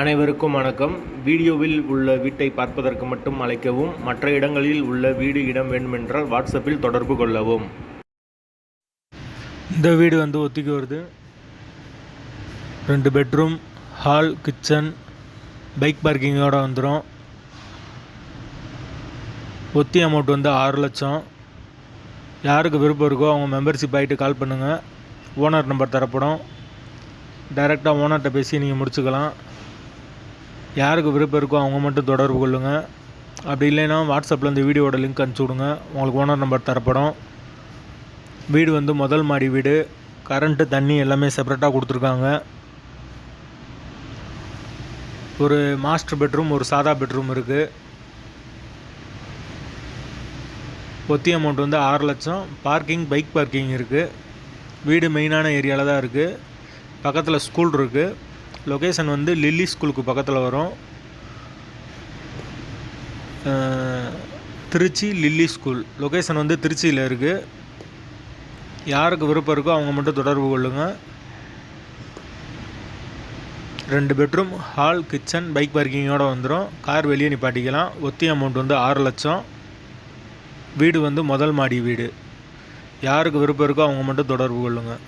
அனைவருக்கும் வணக்கம். வீடியோவில் உள்ள வீட்டை பார்ப்பதற்கு மட்டும் அழைக்கவும் மற்ற இடங்களில் உள்ள வீடு இடம் வேண்டுமென்றால் வாட்ஸ்அப்பில் தொடர்பு கொள்ளவும். இந்த வீடு வந்து ஒத்திக்கு வருது. ரெண்டு பெட்ரூம் ஹால் கிச்சன் பைக் பார்க்கிங்கோட வந்துடும் ஒத்தி அமௌண்ட் வந்து ஆறு லட்சம். யாருக்கு விருப்பம் இருக்கோ அவங்க மெம்பர்ஷிப் ஆகிட்டு கால் பண்ணுங்கள் ஓனர் நம்பர் தரப்படும். டைரெக்டாக ஓனர்கிட்ட பேசி நீங்கள் முடிச்சுக்கலாம். யாருக்கு விருப்பம் இருக்கோ அவங்க மட்டும் தொடர்பு கொள்ளுங்கள் அப்படி இல்லைன்னா வாட்ஸ்அப்பில் இந்த வீடியோட லிங்க் அனுப்பிச்சி விடுங்க. உங்களுக்கு ஓனர் நம்பர் தரப்படும். வீடு வந்து முதல் மாடி வீடு. கரண்ட்டு தண்ணி எல்லாமே செப்பரேட்டாக கொடுத்துருக்காங்க. ஒரு மாஸ்டர் பெட்ரூம் ஒரு சாதா பெட்ரூம் இருக்குது ஒத்தி அமௌண்ட் வந்து ஆறு லட்சம். பார்க்கிங் பைக் பார்க்கிங் இருக்குது வீடு மெயினான ஏரியாவில் தான் இருக்குது பக்கத்தில் ஸ்கூல் இருக்குது லொக்கேஷன் வந்து லில்லி ஸ்கூலுக்கு பக்கத்தில் வரும். Trichy lily school. லொக்கேஷன் வந்து திருச்சியில் இருக்குது யாருக்கு விருப்பம் இருக்கோ அவங்க மட்டும் தொடர்பு கொள்ளுங்கள் ரெண்டு பெட்ரூம் ஹால் கிச்சன் பைக் பார்க்கிங்கோட வந்துடும் கார் வெளியே நிப்பாட்டிக்கலாம். ஒத்தி அமௌண்ட் வந்து ஆறு லட்சம். வீடு வந்து முதல் மாடி வீடு. யாருக்கு விருப்பம் இருக்கோ அவங்க மட்டும் தொடர்பு கொள்ளுங்கள்